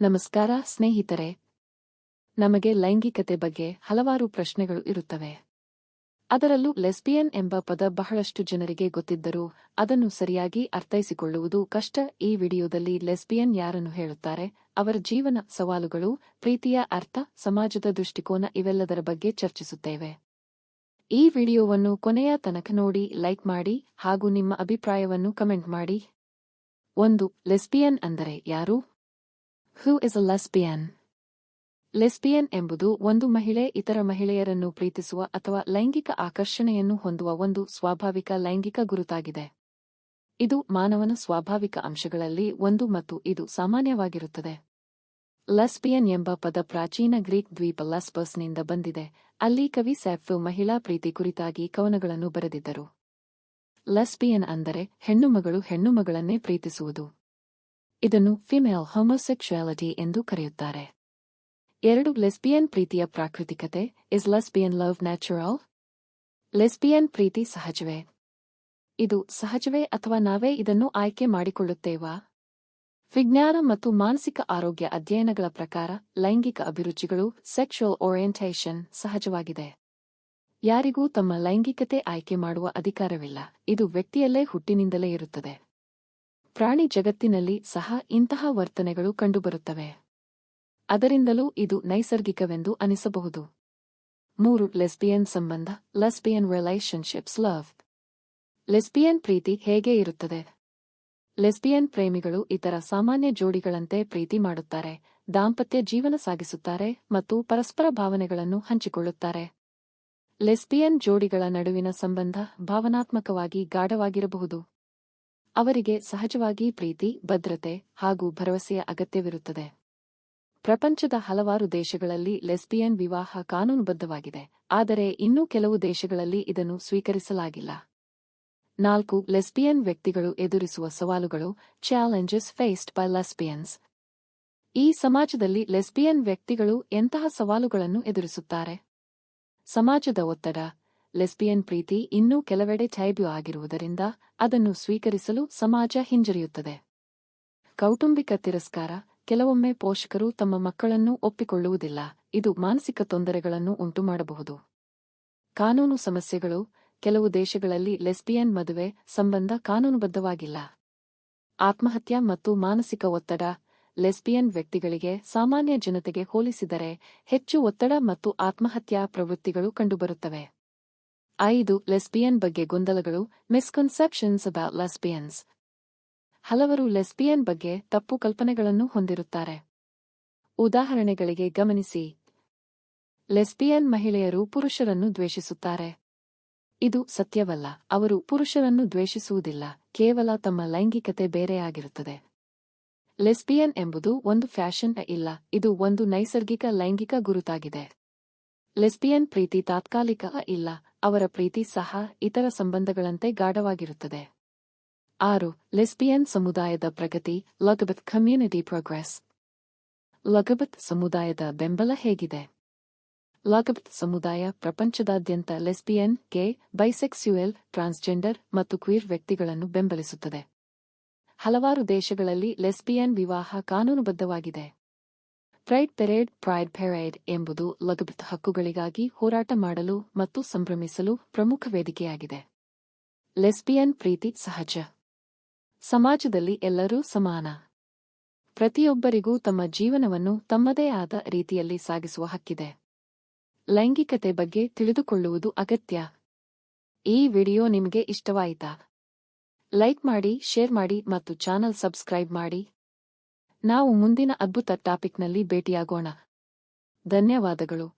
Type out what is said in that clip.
ನಮಸ್ಕಾರ ಸ್ನೇಹಿತರೆ. ನಮಗೆ ಲೈಂಗಿಕತೆ ಬಗ್ಗೆ ಹಲವಾರು ಪ್ರಶ್ನೆಗಳು ಇರುತ್ತವೆ. ಅದರಲ್ಲೂ ಲೆಸ್ಬಿಯನ್ ಎಂಬ ಪದ ಬಹಳಷ್ಟು ಜನರಿಗೆ ಗೊತ್ತಿದ್ದರೂ ಅದನ್ನು ಸರಿಯಾಗಿ ಅರ್ಥೈಸಿಕೊಳ್ಳುವುದು ಕಷ್ಟ. ಈ ವಿಡಿಯೋದಲ್ಲಿ ಲೆಸ್ಬಿಯನ್ ಯಾರನ್ನು ಹೇಳುತ್ತಾರೆ, ಅವರ ಜೀವನ ಸವಾಲುಗಳು, ಪ್ರೀತಿಯ ಅರ್ಥ, ಸಮಾಜದ ದೃಷ್ಟಿಕೋನ ಇವೆಲ್ಲದರ ಬಗ್ಗೆ ಚರ್ಚಿಸುತ್ತೇವೆ. ಈ ವಿಡಿಯೋವನ್ನು ಕೊನೆಯ ತನಕ ನೋಡಿ ಲೈಕ್ ಮಾಡಿ ಹಾಗೂ ನಿಮ್ಮ ಅಭಿಪ್ರಾಯವನ್ನು ಕಮೆಂಟ್ ಮಾಡಿ. ಒಂದು, ಲೆಸ್ಬಿಯನ್ ಅಂದರೆ ಯಾರು? Who is a lesbian lesbian ಎಂಬುದು ಒಂದು ಮಹಿಳೆ ಇತರ ಮಹಿಳೆಯರನ್ನು ಪ್ರೀತಿಸುವ ಅಥವಾ ಲೈಂಗಿಕ ಆಕರ್ಷಣೆಯನ್ನು ಹೊಂದುವ ಒಂದು ಸ್ವಾಭಾವಿಕ ಲೈಂಗಿಕ ಗುರುತಾಗಿದೆ. ಇದು ಮಾನವನ ಸ್ವಾಭಾವಿಕ ಅಂಶಗಳಲ್ಲಿ ಒಂದು ಮತ್ತು ಇದು ಸಾಮಾನ್ಯವಾಗಿರುತ್ತದೆ. ಲಸ್ಬಿಯನ್ ಎಂಬ ಪದ ಪ್ರಾಚೀನ ಗ್ರೀಕ್ ದ್ವೀಪ ಲಸ್ಬಸ್ನಿಂದ ಬಂದಿದೆ. ಅಲ್ಲಿ ಕವಿ ಸ್ಯಾಫ್ಯೋ ಮಹಿಳಾ ಪ್ರೀತಿ ಕುರಿತಾಗಿ ಕವನಗಳನ್ನು ಬರೆದಿದ್ದರು. ಲಸ್ಬಿಯನ್ ಅಂದರೆ ಹೆಣ್ಣುಮಗಳು ಹೆಣ್ಣುಮಗಳನ್ನೇ ಪ್ರೀತಿಸುವುದು. ಇದನ್ನು ಫಿಮೇಲ್ ಹೋಮೋಸೆಕ್ಷುಯಾಲಿಟಿ ಎಂದು ಕರೆಯುತ್ತಾರೆ. ಎರಡು ಲೆಸ್ಬಿಯನ್ ಪ್ರೀತಿಯ ಪ್ರಾಕೃತಿಕತೆ is lesbian love natural lesbian ಪ್ರೀತಿ ಸಹಜವೇ? ಇದು ಸಹಜವೇ ಅಥವಾ ನಾವೇ ಇದನ್ನು ಆಯ್ಕೆ ಮಾಡಿಕೊಳ್ಳುತ್ತೇವಾ? ವಿಜ್ಞಾನ ಮತ್ತು ಮಾನಸಿಕ ಆರೋಗ್ಯ ಅಧ್ಯಯನಗಳ ಪ್ರಕಾರ ಲೈಂಗಿಕ ಅಭಿರುಚಿಗಳು ಸೆಕ್ಷುಯಲ್ ಓರಿಯೆಂಟೇಷನ್ ಸಹಜವಾಗಿದೆ. ಯಾರಿಗೂ ತಮ್ಮ ಲೈಂಗಿಕತೆ ಆಯ್ಕೆ ಮಾಡುವ ಅಧಿಕಾರವಿಲ್ಲ. ಇದು ವ್ಯಕ್ತಿಯಲ್ಲೇ ಹುಟ್ಟಿನಿಂದಲೇ ಇರುತ್ತದೆ. ಪ್ರಾಣಿ ಜಗತ್ತಿನಲ್ಲಿ ಸಹ ಇಂತಹ ವರ್ತನೆಗಳು ಕಂಡುಬರುತ್ತವೆ. ಅದರಿಂದಲೂ ಇದು ನೈಸರ್ಗಿಕವೆಂದು ಅನಿಸಬಹುದು. ಮೂರು ಲೆಸ್ಬಿಯನ್ ಸಂಬಂಧ ಲೆಸ್ಬಿಯನ್ ರಿಲೇಷನ್ಶಿಪ್ಸ್ ಲವ್ ಲೆಸ್ಬಿಯನ್ ಪ್ರೀತಿ ಹೇಗೆ ಇರುತ್ತದೆ? ಲೆಸ್ಬಿಯನ್ ಪ್ರೇಮಿಗಳು ಇತರ ಸಾಮಾನ್ಯ ಜೋಡಿಗಳಂತೆ ಪ್ರೀತಿ ಮಾಡುತ್ತಾರೆ, ದಾಂಪತ್ಯ ಜೀವನ ಸಾಗಿಸುತ್ತಾರೆ ಮತ್ತು ಪರಸ್ಪರ ಭಾವನೆಗಳನ್ನು ಹಂಚಿಕೊಳ್ಳುತ್ತಾರೆ. ಲೆಸ್ಬಿಯನ್ ಜೋಡಿಗಳ ನಡುವಿನ ಸಂಬಂಧ ಭಾವನಾತ್ಮಕವಾಗಿ ಗಾಢವಾಗಿರಬಹುದು. ಅವರಿಗೆ ಸಹಜವಾಗಿ ಪ್ರೀತಿ, ಭದ್ರತೆ ಹಾಗೂ ಭರವಸೆಯ ಅಗತ್ಯವಿರುತ್ತದೆ. ಪ್ರಪಂಚದ ಹಲವಾರು ದೇಶಗಳಲ್ಲಿ ಲೆಸ್ಬಿಯನ್ ವಿವಾಹ ಕಾನೂನುಬದ್ಧವಾಗಿದೆ, ಆದರೆ ಇನ್ನೂ ಕೆಲವು ದೇಶಗಳಲ್ಲಿ ಇದನ್ನು ಸ್ವೀಕರಿಸಲಾಗಿಲ್ಲ. ನಾಲ್ಕು, ಲೆಸ್ಬಿಯನ್ ವ್ಯಕ್ತಿಗಳು ಎದುರಿಸುವ ಸವಾಲುಗಳು ಚಾಲೆಂಜಸ್ ಫೇಸ್ಡ್ ಬೈ ಲೆಸ್ಬಿಯನ್ಸ್ ಈ ಸಮಾಜದಲ್ಲಿ ಲೆಸ್ಬಿಯನ್ ವ್ಯಕ್ತಿಗಳು ಎಂತಹ ಸವಾಲುಗಳನ್ನು ಎದುರಿಸುತ್ತಾರೆ? ಸಮಾಜದ ಒತ್ತಡ ಲೆಸ್ಬಿಯನ್ ಪ್ರೀತಿ ಇನ್ನೂ ಕೆಲವೆಡೆ ಟೈಬ್ಯೂ ಆಗಿರುವುದರಿಂದ ಅದನ್ನು ಸ್ವೀಕರಿಸಲು ಸಮಾಜ ಹಿಂಜರಿಯುತ್ತದೆ. ಕೌಟುಂಬಿಕ ತಿರಸ್ಕಾರ, ಕೆಲವೊಮ್ಮೆ ಪೋಷಕರು ತಮ್ಮ ಮಕ್ಕಳನ್ನು ಒಪ್ಪಿಕೊಳ್ಳುವುದಿಲ್ಲ, ಇದು ಮಾನಸಿಕ ತೊಂದರೆಗಳನ್ನು ಉಂಟುಮಾಡಬಹುದು. ಕಾನೂನು ಸಮಸ್ಯೆಗಳು, ಕೆಲವು ದೇಶಗಳಲ್ಲಿ ಲೆಸ್ಬಿಯನ್ ಮದುವೆ ಸಂಬಂಧ ಕಾನೂನುಬದ್ಧವಾಗಿಲ್ಲ. ಆತ್ಮಹತ್ಯ ಮತ್ತು ಮಾನಸಿಕ ಒತ್ತಡ, ಲೆಸ್ಬಿಯನ್ ವ್ಯಕ್ತಿಗಳಿಗೆ ಸಾಮಾನ್ಯ ಜನತೆಗೆ ಹೋಲಿಸಿದರೆ ಹೆಚ್ಚು ಒತ್ತಡ ಮತ್ತು ಆತ್ಮಹತ್ಯಾ ಪ್ರವೃತ್ತಿಗಳು ಕಂಡುಬರುತ್ತವೆ. ಐದು ಲೆಸ್ಬಿಯನ್ ಬಗ್ಗೆ ಗೊಂದಲಗಳು ಮಿಸ್ಕನ್ಸೆಪ್ಷನ್ಸ್ ಅಬೌಟ್ ಲೆಸ್ಬಿಯನ್ಸ್ ಹಲವರು ಲೆಸ್ಬಿಯನ್ ಬಗ್ಗೆ ತಪ್ಪು ಕಲ್ಪನೆಗಳನ್ನು ಹೊಂದಿರುತ್ತಾರೆ. ಉದಾಹರಣೆಗಳಿಗೆ ಗಮನಿಸಿ. ಲೆಸ್ಬಿಯನ್ ಮಹಿಳೆಯರು ಪುರುಷರನ್ನು ದ್ವೇಷಿಸುತ್ತಾರೆ. ಇದು ಸತ್ಯವಲ್ಲ, ಅವರು ಪುರುಷರನ್ನು ದ್ವೇಷಿಸುವುದಿಲ್ಲ, ಕೇವಲ ತಮ್ಮ ಲೈಂಗಿಕತೆ ಬೇರೆಯಾಗಿರುತ್ತದೆ. ಲೆಸ್ಬಿಯನ್ ಎಂಬುದು ಒಂದು ಫ್ಯಾಷನ್ ಇಲ್ಲ, ಇದು ಒಂದು ನೈಸರ್ಗಿಕ ಲೈಂಗಿಕ ಗುರುತಾಗಿದೆ. ಲೆಸ್ಬಿಯನ್ ಪ್ರೀತಿ ತಾತ್ಕಾಲಿಕ ಇಲ್ಲ, ಅವರ ಪ್ರೀತಿ ಸಹ ಇತರ ಸಂಬಂಧಗಳಂತೆ ಗಾಢವಾಗಿರುತ್ತದೆ. ಆರು, ಲೆಸ್ಬಿಯನ್ ಸಮುದಾಯದ ಪ್ರಗತಿ, ಲಗಬತ್ ಕಮ್ಯುನಿಟಿ ಪ್ರೋಗ್ರೆಸ್. ಲಗಬತ್ ಸಮುದಾಯದ ಬೆಂಬಲ ಹೇಗಿದೆ? ಲಗಬತ್ ಸಮುದಾಯ ಪ್ರಪಂಚದಾದ್ಯಂತ ಲೆಸ್ಬಿಯನ್, ಕೆ ಬೈಸೆಕ್ಸ್ಯುಯಲ್ ಟ್ರಾನ್ಸ್ಜೆಂಡರ್ ಮತ್ತು ಕ್ವೀರ್ ವ್ಯಕ್ತಿಗಳನ್ನು ಬೆಂಬಲಿಸುತ್ತದೆ. ಹಲವಾರು ದೇಶಗಳಲ್ಲಿ ಲೆಸ್ಬಿಯನ್ ವಿವಾಹ ಕಾನೂನುಬದ್ಧವಾಗಿದೆ. ಪ್ರೈಡ್ ಪೆರೇಡ್ ಪ್ರೈಡ್ ಪೆರೇಡ್ ಎಂಬುದು ಲಗಬತ್ ಹಕ್ಕುಗಳಿಗಾಗಿ ಹೋರಾಟ ಮಾಡಲು ಮತ್ತು ಸಂಭ್ರಮಿಸಲು ಪ್ರಮುಖ ವೇದಿಕೆಯಾಗಿದೆ. ಲೆಸ್ಬಿಯನ್ ಪ್ರೀತಿ ಸಹಜ. ಸಮಾಜದಲ್ಲಿ ಎಲ್ಲರೂ ಸಮಾನ. ಪ್ರತಿಯೊಬ್ಬರಿಗೂ ತಮ್ಮ ಜೀವನವನ್ನು ತಮ್ಮದೇ ಆದ ರೀತಿಯಲ್ಲಿ ಸಾಗಿಸುವ ಹಕ್ಕಿದೆ. ಲೈಂಗಿಕತೆ ಬಗ್ಗೆ ತಿಳಿದುಕೊಳ್ಳುವುದು ಅಗತ್ಯ. ಈ ವಿಡಿಯೋ ನಿಮಗೆ ಇಷ್ಟವಾಯಿತಾ? ಲೈಕ್ ಮಾಡಿ, ಶೇರ್ ಮಾಡಿ ಮತ್ತು ಚಾನಲ್ ಸಬ್ಸ್ಕ್ರೈಬ್ ಮಾಡಿ. ನಾವು ಮುಂದಿನ ಅದ್ಭುತ ಟಾಪಿಕ್ನಲ್ಲಿ ಭೇಟಿಯಾಗೋಣ. ಧನ್ಯವಾದಗಳು.